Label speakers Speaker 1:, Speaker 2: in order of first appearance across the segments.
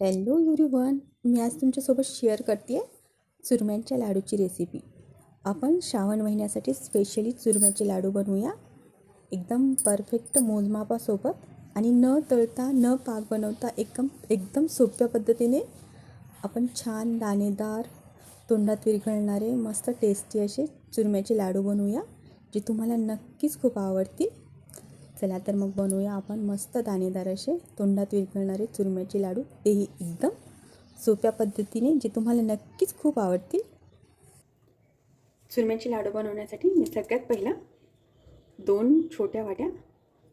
Speaker 1: Hello one मी आज तुमच्यासोबत share करते आहे चुरम्यांच्या लाडूची रेसिपी आपण श्रावण महिन्यासाठी स्पेशली चुरम्याचे लाडू बनवूया. एकदम परफेक्ट मोजमापासोबत आणि न तळता न पाक बनवता एकदम एकदम सोप्या पद्धतीने आपण छान दाणेदार तोंडात विरघळणारे मस्त टेस्टी असे चुरम्याचे लाडू बनवूया जे तुम्हाला नक्कीच खूप आवडतील. चला तर मग बनवूया आपण मस्त दाणेदार असे तोंडात विरघळणारे चुरम्याचे लाडू. तेही एकदम सोप्या पद्धतीने जे तुम्हाला नक्कीच खूप आवडतील. चुरम्याचे लाडू बनवण्यासाठी मी सगळ्यात पहिला दोन छोट्या वाट्या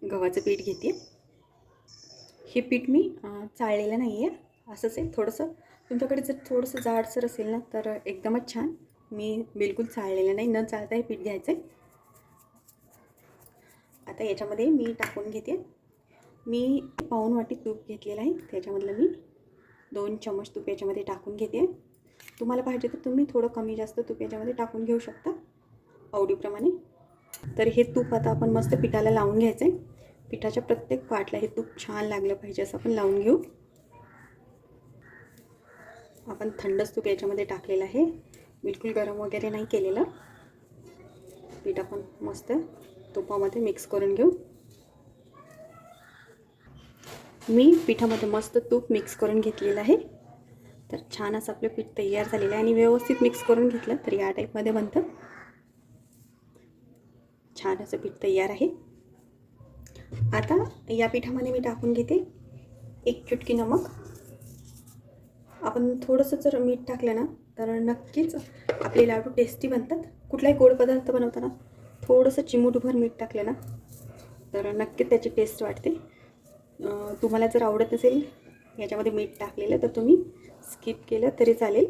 Speaker 1: गव्हाचं पीठ घेते. हे पीठ मी चाळलेलं नाही आहे असंच आहे थोडंसं तुमच्याकडे जर थोडंसं जाडसर असेल ना तर एकदमच छान. मी बिलकुल चाळलेलं नाही न चाळता हे पीठ घ्यायचं आहे आता याच्यामध्ये मी टाकून घेते. मी पाऊण वाटी तूप घेतलेलं आहे. त्याच्यामधलं मी दोन चमच तूप याच्यामध्ये टाकून घेते. तुम्हाला पाहिजे तर तुम्ही थोडं कमी जास्त तूप याच्यामध्ये टाकून घेऊ शकता आवडीप्रमाणे. तर हे तूप आता आपण मस्त पिठाला लावून घ्यायचं आहे पिठाच्या प्रत्येक पाटला हे तूप छान लागलं पाहिजे असं आपण लावून घेऊ. आपण थंडच तूप याच्यामध्ये टाकलेलं आहे. बिलकुल गरम वगैरे नाही केलेलं. पीठ आपण मस्त तुपामध्ये मिक्स करून घेऊ. मी पिठामध्ये मस्त तूप मिक्स करून घेतलेलं आहे. तर छान असं आपलं पीठ तयार झालेलं आहे आणि व्यवस्थित मिक्स करून घेतलं तर या टाईपमध्ये बनतं. छान असं पीठ तयार आहे. आता या पिठामध्ये मी टाकून घेते एक चुटकी नमक. आपण थोडंसं जर मीठ टाकलं ना तर नक्कीच आपले लाडू टेस्टी बनतात. कुठलाही गोड पदार्थ बनवताना थोडंसं चिमूटभर मीठ टाकलं ना तर नक्कीच त्याची टेस्ट वाटते तुम्हाला जर आवडत नसेल याच्यामध्ये मीठ टाकलेलं तर तुम्ही स्किप केलं तरी चालेल.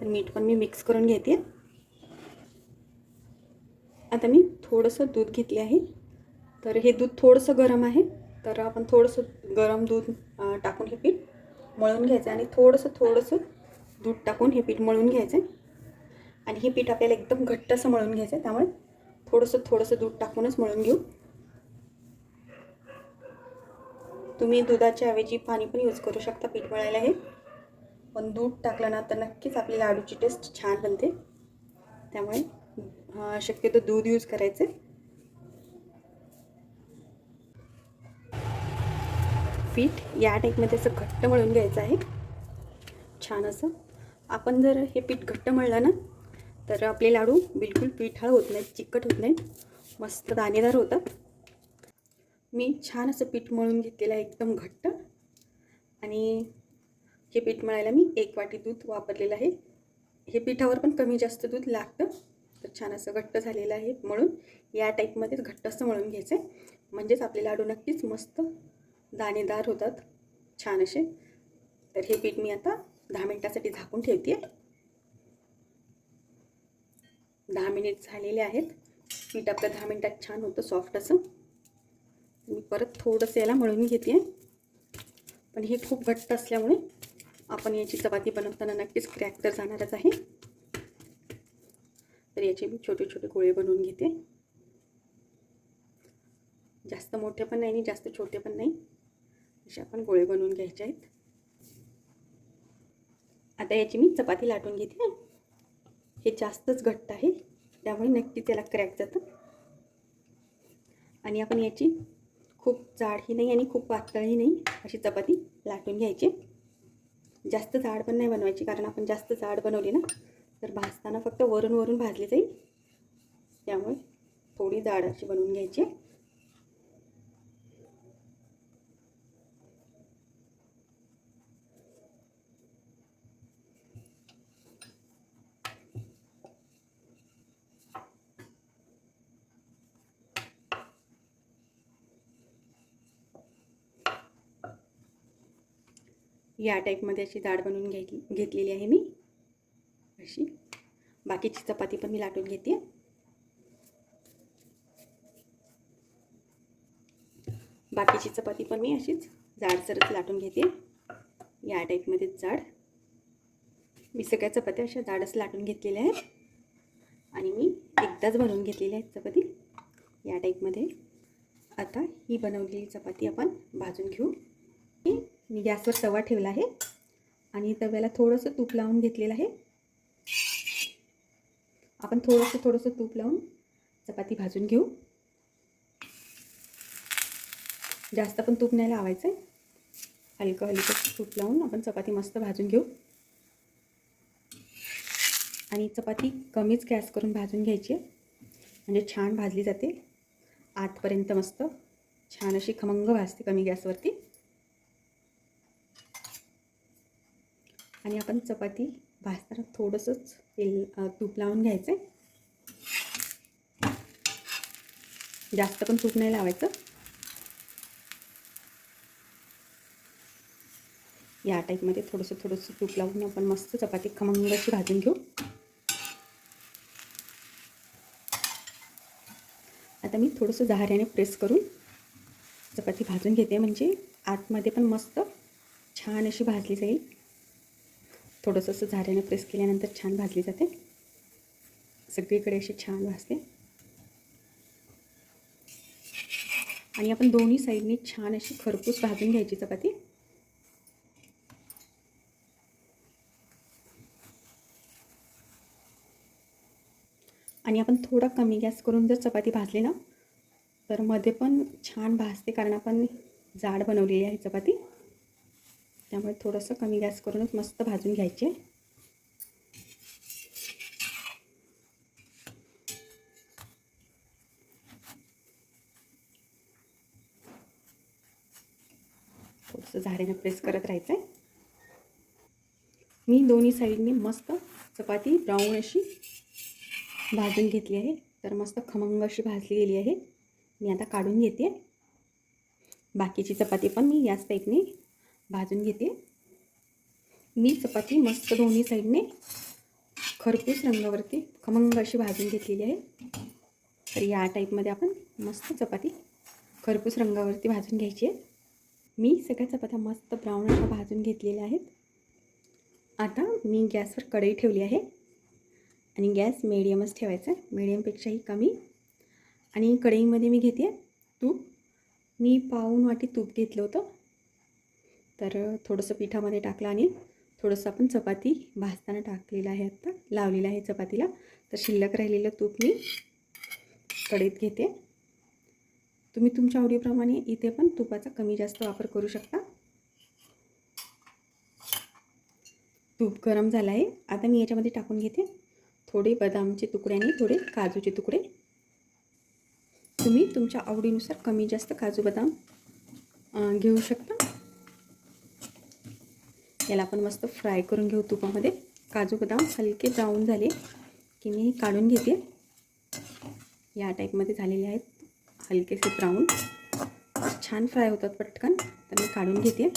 Speaker 1: तर मीठ पण मी मिक्स करून घेते. आता मी थोडंसं दूध घेतले आहे. तर हे दूध थोडंसं गरम आहे तर आपण थोडंसं गरम दूध टाकून हे पीठ मळून घ्यायचं आणि थोडंसं थोडंसं दूध टाकून हे पीठ मळून घ्यायचं. आणि हे पीठ आपल्याला एकदम घट्ट असं मळून घ्यायचं आहे त्यामुळे थोडंसं थोडंसं दूध टाकूनच मळून घेऊ. तुम्ही दुधाच्या ऐवजी पाणी पण यूज करू शकता पीठ मळायला हे. पण दूध टाकलं ना तर नक्कीच आपली लाडूची टेस्ट छान बनते. त्यामुळे शक्यतो दूध यूज करायचं. पीठ या टाईपमध्ये असं घट्ट मळून घ्यायचं आहे. छान असं. आपण जर हे पीठ घट्ट मळलं ना तर आपले लाडू बिलकुल पिठाळ होत नाहीत चिकट होत नाहीत. मस्त दाणेदार होतात. मी छान असं पीठ मळून घेतलेलं आहे एकदम घट्ट. आणि हे पीठ मळायला मी एक वाटी दूध वापरलेलं आहे. हे पिठावर पण कमी जास्त दूध लागतं. तर छान असं घट्ट झालेलं आहे म्हणून या टाईपमध्येच घट्ट असं मळून घ्यायचं आहे म्हणजेच आपले लाडू नक्कीच मस्त दाणेदार होतात. छान असे. तर हे पीठ मी आता दहा मिनटासाठी झाकून ठेवते आहे दहा मिनिट झालेले आहेत. पीठ आपलं दहा मिनिटात छान होतं सॉफ्ट असं. मी परत थोडंसं याला मळून घेते. पण हे खूप घट्ट असल्यामुळे आपण याची चपाती बनवताना नक्कीच क्रॅक तर जाणारच आहे. तर याचे मी छोटे छोटे गोळे बनवून घेते. जास्त मोठे पण नाही आणि जास्त छोटे पण नाही. असे आपण गोळे बनवून घ्यायचे आहेत. आता याची मी चपाती लाटून घेते. हे जास्तच घट्ट आहे. त्यामुळे नक्की त्याला क्रॅक जातं. आणि आपण याची खूप जाडही नाही आणि खूप पातळही नाही अशी चपाती लाटून घ्यायची. जास्त जाड पण नाही बनवायची कारण आपण जास्त जाड बनवली ना तर भाजताना फक्त वरून वरून भाजली जाईल. त्यामुळे थोडी जाड अशी बनवून घ्यायची. या टाईपमध्ये अशी जाड बनवून घ्यायची घेतलेली आहे मी. अशी. बाकीची चपाती पण मी लाटून घेते. बाकीची चपाती पण मी अशीच जाडसरच लाटून घेते. या टाईपमध्ये जाड. मी सगळ्या चपात्या अशा जाडच लाटून घेतलेल्या आहेत. आणि मी एकदाच बनवून घेतलेल्या आहेत चपाती. या टाईपमध्ये आता ही बनवलेली चपाती आपण भाजून घेऊ. मी गॅसवर तवा ठेवला आहे. आणि तव्याला थोडंसं तूप लावून घेतलेलं आहे. आपण थोडंसं थोडंसं तूप लावून चपाती भाजून घेऊ. जास्त पण तूप नाही लावायचं आहे हलकं हलकं तूप लावून आपण चपाती मस्त भाजून घेऊ. आणि चपाती कमीच गॅस करून भाजून घ्यायची आहे. म्हणजे छान भाजली जाते. आतपर्यंत मस्त छान अशी खमंग भाजते कमी गॅसवरती. आणि आपण चपाती भाजताना थोडंसंच तेल तूप लावून घ्यायचं आहे. जास्त पण तूप नाही लावायचं. या टाईपमध्ये थोडंसं थोडंसं तूप लावून आपण मस्त चपाती खमंग अशी भाजून घेऊ. आता मी थोडंसं जहाऱ्याने प्रेस करून चपाती भाजून घेते. म्हणजे आतमध्ये पण मस्त छान अशी भाजली जाईल. थोडंसं असं झाऱ्यानं प्रेस केल्यानंतर छान भाजली जाते. सगळीकडे अशी छान भाजते. आणि आपण दोन्ही साईडनी छान अशी खरपूस भाजून घ्यायची चपाती. आणि आपण थोडा कमी गॅस करून जर चपाती भाजली ना तर मध्ये पण छान भाजते कारण आपण जाड बनवलेली आहे चपाती. त्यामुळे थोडंसं कमी गॅस करूनच मस्त भाजून घ्यायचे. थोडंसं झाऱ्यानं प्रेस करत राहायचं आहे मी दोन्ही साईडनी मस्त चपाती ब्राऊन अशी भाजून घेतली आहे. तर मस्त खमंग अशी भाजली गेली आहे. मी आता काढून घेते. बाकीची चपाती पण मी याच टाईपने भाजून घेते. मी चपाती मस्त दोन्ही साईडने खरपूस रंगावरती खमंग अशी भाजून घेतलेली आहे. तर या टाईपमध्ये आपण मस्त चपाती खरपूस रंगावरती भाजून घ्यायची आहे. मी सगळ्या चपात्या मस्त ब्राऊन अशा भाजून घेतलेल्या आहेत. आता मी गॅसवर कढई ठेवली आहे. आणि गॅस मिडियमच ठेवायचा आहे. मिडियमपेक्षाही कमी. आणि कढईमध्ये मी घेते तूप. मी पाऊन वाटी तूप घेतलं होतं. तर थोडंसं पिठामध्ये टाकलं आणि थोडंसं आपण चपाती भाजताना टाकलेलं आहे आत्ता. लावलेलं आहे चपातीला. तर शिल्लक राहिलेलं तूप मी कढईत घेते. तुम्ही तुमच्या आवडीप्रमाणे इथे पण तुपाचा कमी जास्त वापर करू शकता. तूप गरम झालं आहे. आता मी याच्यामध्ये टाकून घेते थोडे बदामचे तुकडे आणि थोडे काजूचे तुकडे. तुम्ही तुमच्या आवडीनुसार कमी जास्त काजू बदाम घेऊ शकता. याला आपण मस्त फ्राय करून घेऊ तुपामध्ये. काजू बदाम हलके ब्राऊन झाले की मी काढून घेते. या टाईपमध्ये झालेले आहेत हलकेसे ब्राऊन. छान फ्राय होतात पटकन तर मी काढून घेते.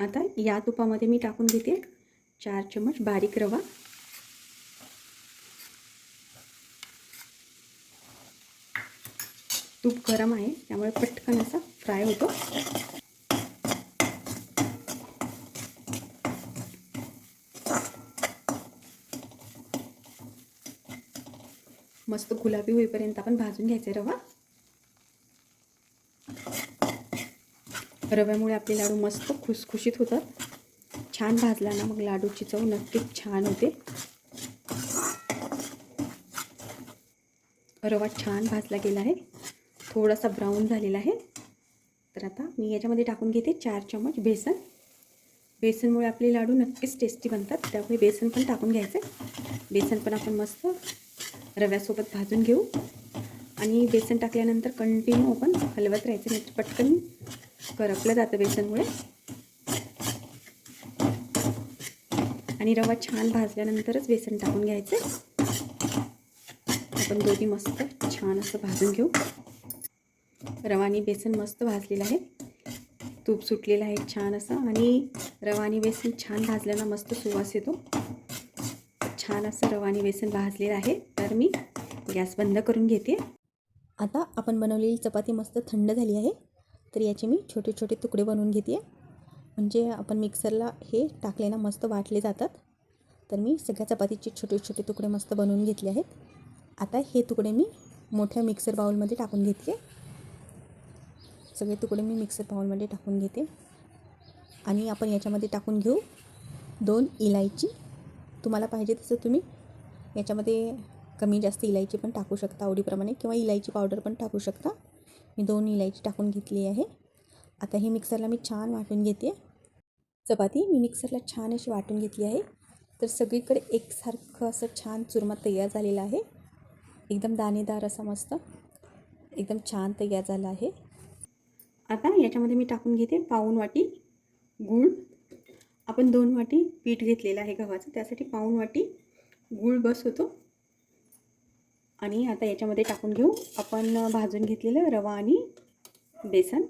Speaker 1: आता या तुपामध्ये मी टाकून घेते चार चमच बारीक रवा. तूप गरम आहे त्यामुळे पटकन असा फ्राय होतो. मस्त गुलाबी होईपर्यंत आपण भाजून घ्यायचे रवा. रव्यामुळे आपले लाडू मस्त खुसखुशीत होतात. छान भाजला ना मग लाडूची चव नक्कीच छान होते. रवा छान भाजला गेला आहे. थोडासा ब्राऊन झालेला आहे. तर आता मी याच्यामध्ये टाकून घेते चार चमच बेसन. बेसनमुळे आपले लाडू नक्कीच टेस्टी बनतात. त्यामुळे बेसन पण टाकून घ्यायचं. आहे बेसन पण आपण मस्त रव्यासोबत भाजून घेऊ. आणि बेसन टाकल्यानंतर कंटिन्यू आपण हलवत राहायचं नाही तर पटकन करपलं जातं बेसनमुळे. आणि रवा छान भाजल्यानंतरच बेसन टाकून घ्यायचं. आपण दोन्ही मस्त छान असं भाजून घेऊ. रवा आणि बेसन मस्त भाजलेलं आहे. तूप सुटलेलं आहे छान असं आणि रवा आणि बेसन छान भाजल्यानं मस्त सुवास येतो. छान असं रवा आणि बेसन भाजलेलं आहे. तर मी गॅस बंद करून घेते. आता आपण बनवलेली चपाती मस्त थंड झाली आहे. तर याचे मी छोटे छोटे तुकडे बनवून घेते. म्हणजे आपण मिक्सरला हे टाकलेला मस्त वाटले जातात. तर मी सगळ्या चपातीचे छोटे छोटे तुकडे मस्त बनवून घेतले आहेत. आता हे तुकडे मी मोठ्या मिक्सर बाउलमध्ये टाकून घेतले सगळे तुकडे मी मिक्सर बाउलमध्ये टाकून घेते. आणि आपण याच्यामध्ये टाकून घेऊ दोन इलायची. तुम्हाला पाहिजे तसं तुम्ही याच्यामध्ये कमी जास्त इलायची पण टाकू शकता आवडीप्रमाणे किंवा इलायची पावडर पण टाकू शकता. मी दोन इलायची टाकून घेतली आहे. आता हे मिक्सरला मी छान वाटून घेते. चपाती मी मिक्सरला छान अशी वाटून घेतली आहे. तर सगळीकडे एकसारखं असं छान चुरमा तयार झालेला आहे. एकदम दाणेदार असा मस्त. एकदम छान तयार झाला आहे. आता याच्यामध्ये मी टाकून घेते पाऊन वाटी गूळ. आपण दोन वाटी पीठ घेतलेलं आहे गव्हाचं त्यासाठी पाऊन वाटी गूळ बस होतो. आणि आता याच्यामध्ये टाकून घेऊ आपण भाजून घेतलेलं रवा आणि बेसन.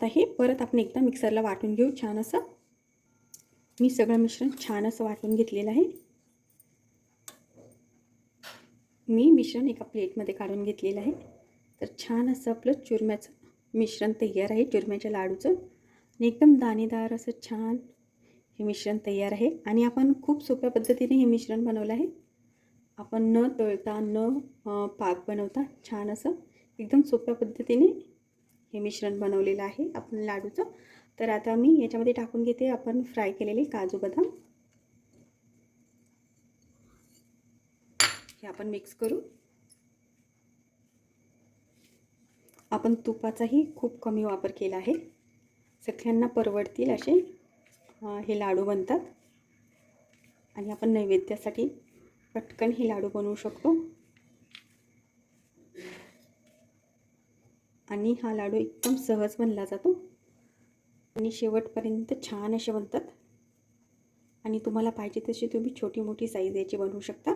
Speaker 1: आता हे परत आपण एकदा मिक्सरला वाटून घेऊ छान असं. मी सगळं मिश्रण छान असं वाटून घेतलेलं आहे. मी मिश्रण एका प्लेटमध्ये काढून घेतलेलं आहे. तर छान असं आपलं चुरम्याचं मिश्रण तयार आहे चुरम्याच्या लाडूचं. आणि एकदम दाणेदार असं छान हे मिश्रण तयार आहे. आणि आपण खूप सोप्या पद्धतीने हे मिश्रण बनवलं आहे. आपण न तळता न पाक बनवता छान असं एकदम सोप्या पद्धतीने हे मिश्रण बनवलेलं आहे आपण लाडूचं. तर आता मी याच्यामध्ये टाकून घेते आपण फ्राय केलेले काजू बदाम. हे आपण मिक्स करू. आपण तुपाचाही खूप कमी वापर केला आहे. सगळ्यांना परवडतील असे हे लाडू बनतात. आणि आपण नैवेद्यासाठी पटकन हे लाडू बनवू शकतो. आणि हा लाडू एकदम सहज बनला जातो. आणि शेवटपर्यंत छान असे बनतात. आणि तुम्हाला पाहिजे तशी तुम्ही छोटी मोठी साईज याची बनवू शकता.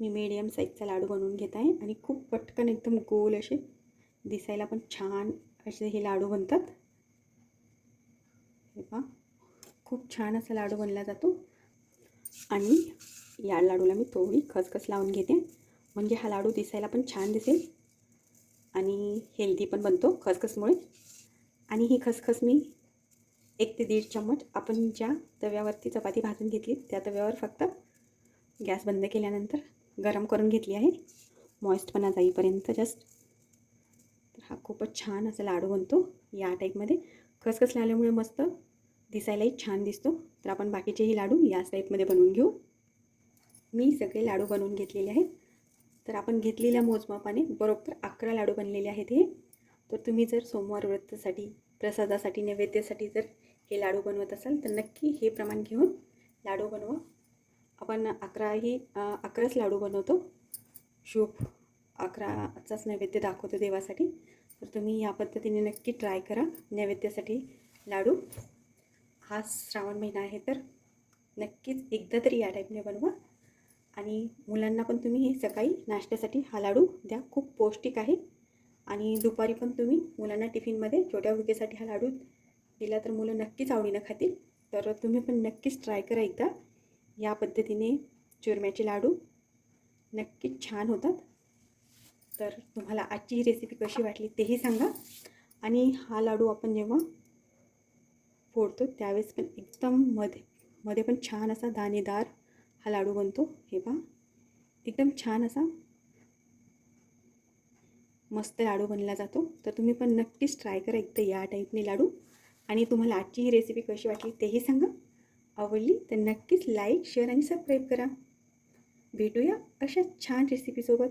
Speaker 1: मी मीडियम साईजचा लाडू बनवून घेत आहे आणि खूप पटकन एकदम गोल असे दिसायला पण छान असे हे लाडू बनतात. हे पहा खूप छान असा लाडू बनला जातो. आणि या लाडूला मी थोडी खसखस लावून घेते. म्हणजे हा लाडू दिसायला पण छान दिसेल. आणि हेल्दी पण बनतो खसखसमुळे. आणि ही खसखस मी एक ते दीड चम्मच आपण ज्या तव्यावरती चपाती भाजून घेतली त्या तव्यावर फक्त गॅस बंद केल्यानंतर गरम करून घेतली आहे. मॉइस्टपणा जाईपर्यंत जस्ट तर हा खूपच छान असा लाडू बनतो या टाईपमध्ये खसखस लावल्यामुळे मस्त दिसायलाही छान दिसतो. तर आपण बाकीचेही लाडू याच टाईपमध्ये बनवून घेऊ. मी सगळे लाडू बनवून घेतलेले आहेत. तर आपण घेतलेल्या मोजमापाने बरोबर अकरा लाडू बनलेले आहेत हे. तर तुम्ही जर सोमवार व्रतासाठी प्रसादासाठी नैवेद्यासाठी जर हे लाडू बनवत असाल तर नक्की हे प्रमाण घेऊन लाडू बनवा. आपण अकराही अकराच लाडू बनवतो. शुभ अकराचाच नैवेद्य दाखवतो देवासाठी. तर तुम्ही या पद्धतीने नक्की ट्राय करा नैवेद्यासाठी लाडू. हा श्रावण महिना आहे तर नक्कीच एकदा तरी या टाईपने बनवा. आणि मुलांना पण तुम्ही हे सकाळी नाश्त्यासाठी हा लाडू द्या. खूप पौष्टिक आहे. आणि दुपारी पण तुम्ही मुलांना टिफिनमध्ये छोट्या भुकेसाठी हा लाडू दिला तर मुलं नक्कीच आवडीनं खातील. तर तुम्ही पण नक्कीच ट्राय करा एकदा. या पद्धतीने चुरम्याचे लाडू नक्कीच छान होतात. तर तुम्हाला आजची ही रेसिपी कशी वाटली तेही सांगा. आणि हा लाडू आपण जेव्हा फोडतो त्यावेळेस पण एकदम मध्ये मध्ये पण छान असा दाणेदार हा लाडू बनतो. हे पहा. एकदम छान असा मस्त लाडू बनला जातो. तर तुम्ही पण नक्कीच ट्राय करा एकदा या टाईपने लाडू. आणि तुम्हाला आजची ही रेसिपी कशी वाटली तेही सांगा. आवडली तर नक्कीच लाईक शेअर आणि सबस्क्राईब करा. भेटूया अशा छान रेसिपीसोबत